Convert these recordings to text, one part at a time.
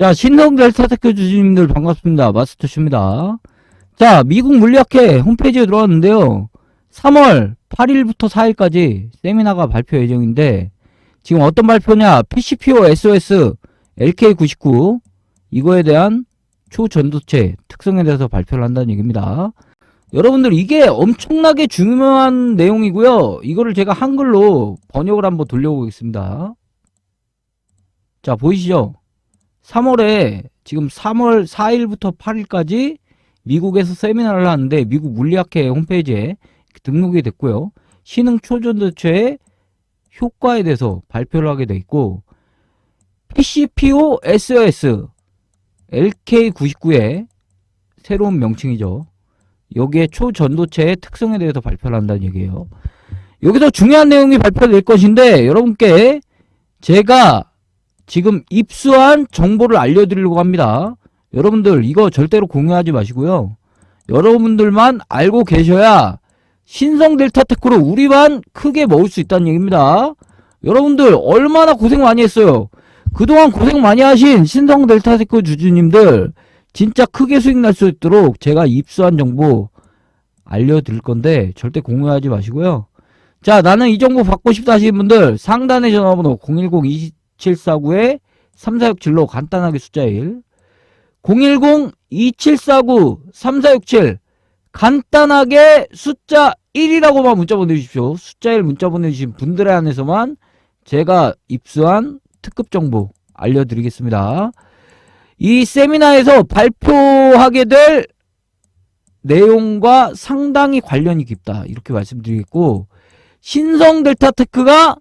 자, 신성 델타테크 주주님들 반갑습니다. 마스터쇼입니다. 자, 미국 물리학회 홈페이지에 들어왔는데요. 3월 8일부터 4일까지 세미나가 발표 예정인데, 지금 어떤 발표냐, PCPO SOS LK99, 이거에 대한 초전도체 특성에 대해서 발표를 한다는 얘기입니다. 여러분들, 이게 엄청나게 중요한 내용이고요. 이거를 제가 한글로 번역을 한번 돌려보겠습니다. 자, 보이시죠? 3월에 지금 3월 4일부터 8일까지 미국에서 세미나를 하는데 미국 물리학회 홈페이지에 등록이 됐고요. 신흥 초전도체의 효과에 대해서 발표를 하게 돼 있고 PCPO SOS LK99의 새로운 명칭이죠. 여기에 초전도체의 특성에 대해서 발표를 한다는 얘기예요. 여기서 중요한 내용이 발표될 것인데 여러분께 제가 지금 입수한 정보를 알려드리려고 합니다. 여러분들 이거 절대로 공유하지 마시고요. 여러분들만 알고 계셔야 신성 델타 테크로 우리만 크게 먹을 수 있다는 얘기입니다. 여러분들 얼마나 고생 많이 했어요. 그동안 고생 많이 하신 신성 델타 테크 주주님들 진짜 크게 수익 날 수 있도록 제가 입수한 정보 알려드릴 건데 절대 공유하지 마시고요. 자 나는 이 정보 받고 싶다 하시는 분들 상단의 전화번호 010 2749에 3467로 간단하게 숫자 1 010-2749-3467 간단하게 숫자 1이라고만 문자 보내주십시오. 숫자 1 문자 보내주신 분들에 한해서만 제가 입수한 특급 정보 알려드리겠습니다. 이 세미나에서 발표하게 될 내용과 상당히 관련이 깊다. 이렇게 말씀드리겠고 신성 델타 테크가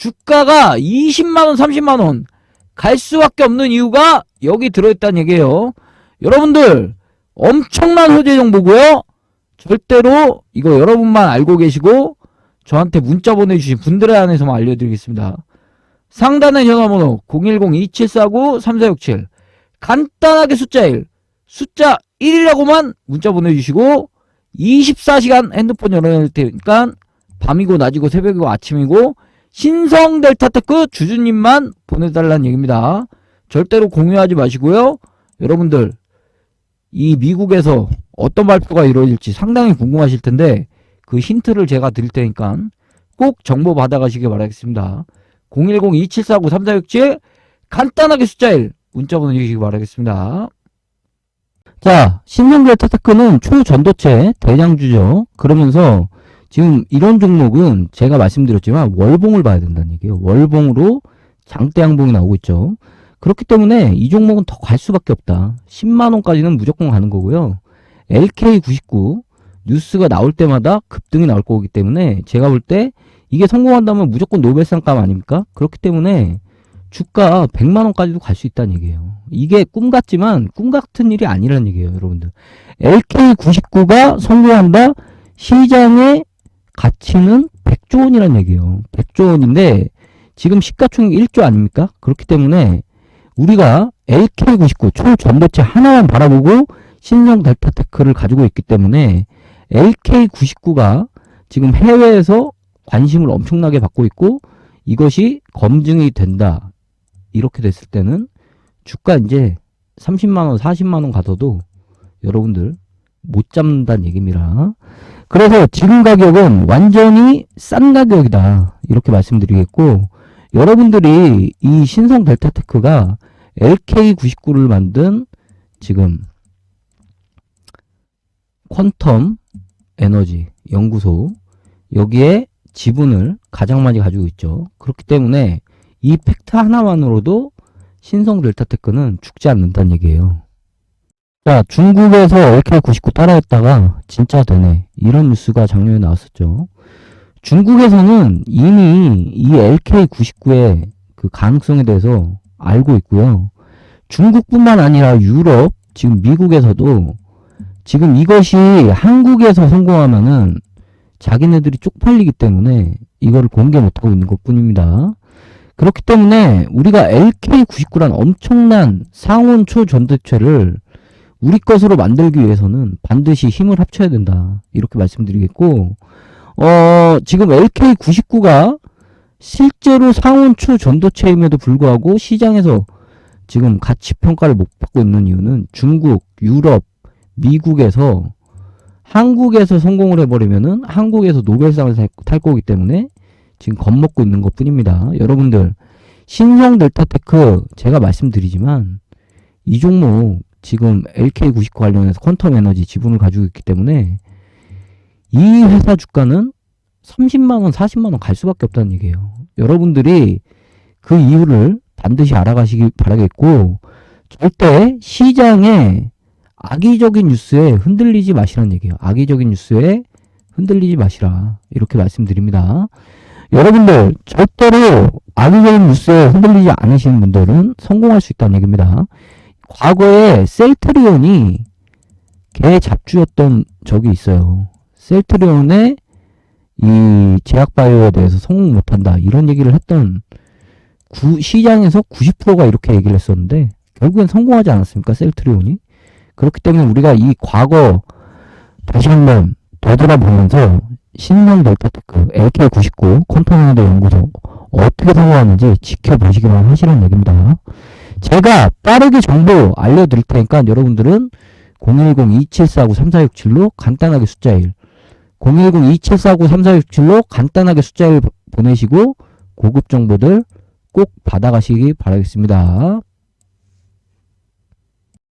주가가 20만원, 30만원 갈 수밖에 없는 이유가 여기 들어있다는 얘기예요. 여러분들 엄청난 호재 정보고요. 절대로 이거 여러분만 알고 계시고 저한테 문자 보내주신 분들에 한해서만 알려드리겠습니다. 상단의 전화번호 010-2749-3467 간단하게 숫자 1 숫자 1이라고만 문자 보내주시고 24시간 핸드폰 열어놓을 테니까 밤이고 낮이고 새벽이고 아침이고 신성 델타테크 주주님만 보내달라는 얘기입니다. 절대로 공유하지 마시고요. 여러분들 이 미국에서 어떤 발표가 이루어질지 상당히 궁금하실 텐데 그 힌트를 제가 드릴 테니까 꼭 정보 받아가시길 바라겠습니다. 010-2749-3467 간단하게 숫자 1 문자 보내주시기 바라겠습니다. 자, 신성 델타테크는 초전도체 대장주죠. 그러면서 지금 이런 종목은 제가 말씀드렸지만 월봉을 봐야 된다는 얘기예요. 월봉으로 장대 양봉이 나오고 있죠. 그렇기 때문에 이 종목은 더 갈 수밖에 없다. 10만 원까지는 무조건 가는 거고요. LK99 뉴스가 나올 때마다 급등이 나올 거기 때문에 제가 볼 때 이게 성공한다면 무조건 노벨상감 아닙니까? 그렇기 때문에 주가 100만 원까지도 갈 수 있다는 얘기예요. 이게 꿈 같지만 꿈 같은 일이 아니라는 얘기예요, 여러분들. LK99가 성공한다. 시장의 가치는 100조 원이라는 얘기예요. 100조 원인데 지금 시가총액 1조 아닙니까? 그렇기 때문에 우리가 LK99 초전도체 하나만 바라보고 신성 델타테크를 가지고 있기 때문에 LK99가 지금 해외에서 관심을 엄청나게 받고 있고 이것이 검증이 된다. 이렇게 됐을 때는 주가 이제 30만원, 40만원 가서도 여러분들 못 잡는다는 얘기입니다. 그래서 지금 가격은 완전히 싼 가격이다. 이렇게 말씀드리겠고, 여러분들이 이 신성 델타테크가 LK99를 만든 지금 퀀텀 에너지 연구소, 여기에 지분을 가장 많이 가지고 있죠. 그렇기 때문에 이 팩트 하나만으로도 신성 델타테크는 죽지 않는다는 얘기예요. 자, 중국에서 LK99 따라했다가 진짜 되네. 이런 뉴스가 작년에 나왔었죠. 중국에서는 이미 이 LK99의 그 가능성에 대해서 알고 있고요. 중국뿐만 아니라 유럽, 지금 미국에서도 지금 이것이 한국에서 성공하면은 자기네들이 쪽팔리기 때문에 이거를 공개 못하고 있는 것 뿐입니다. 그렇기 때문에 우리가 LK99란 엄청난 상온 초전도체를 우리 것으로 만들기 위해서는 반드시 힘을 합쳐야 된다. 이렇게 말씀드리겠고, 어, 지금 LK99가 실제로 상온 초전도체임에도 불구하고 시장에서 지금 가치 평가를 못 받고 있는 이유는 중국, 유럽, 미국에서 한국에서 성공을 해버리면은 한국에서 노벨상을 탈, 탈 거기 때문에 지금 겁먹고 있는 것 뿐입니다. 여러분들, 신성 델타테크 제가 말씀드리지만 이 종목 지금 LK99 관련해서 퀀텀 에너지 지분을 가지고 있기 때문에 이 회사 주가는 30만원, 40만원 갈 수밖에 없다는 얘기예요. 여러분들이 그 이유를 반드시 알아가시기 바라겠고, 절대 시장에 악의적인 뉴스에 흔들리지 마시라는 얘기예요. 악의적인 뉴스에 흔들리지 마시라. 이렇게 말씀드립니다. 여러분들, 절대로 악의적인 뉴스에 흔들리지 않으시는 분들은 성공할 수 있다는 얘기입니다. 과거에 셀트리온이 개 잡주였던 적이 있어요. 셀트리온의 이 제약바이오에 대해서 성공 못한다. 이런 얘기를 했던 구- 시장에서 90%가 이렇게 얘기를 했었는데 결국엔 성공하지 않았습니까? 셀트리온이. 그렇기 때문에 우리가 이 과거 다시 한번 되돌아보면서 신성 델타테크 LK99 컴퍼니드 연구소 어떻게 성공하는지 지켜보시기만 하시라는 얘기입니다. 제가 빠르게 정보 알려드릴 테니까 여러분들은 010-2749-3467로 간단하게 숫자 1 010-2749-3467로 간단하게 숫자 1 보내시고 고급 정보들 꼭 받아가시기 바라겠습니다.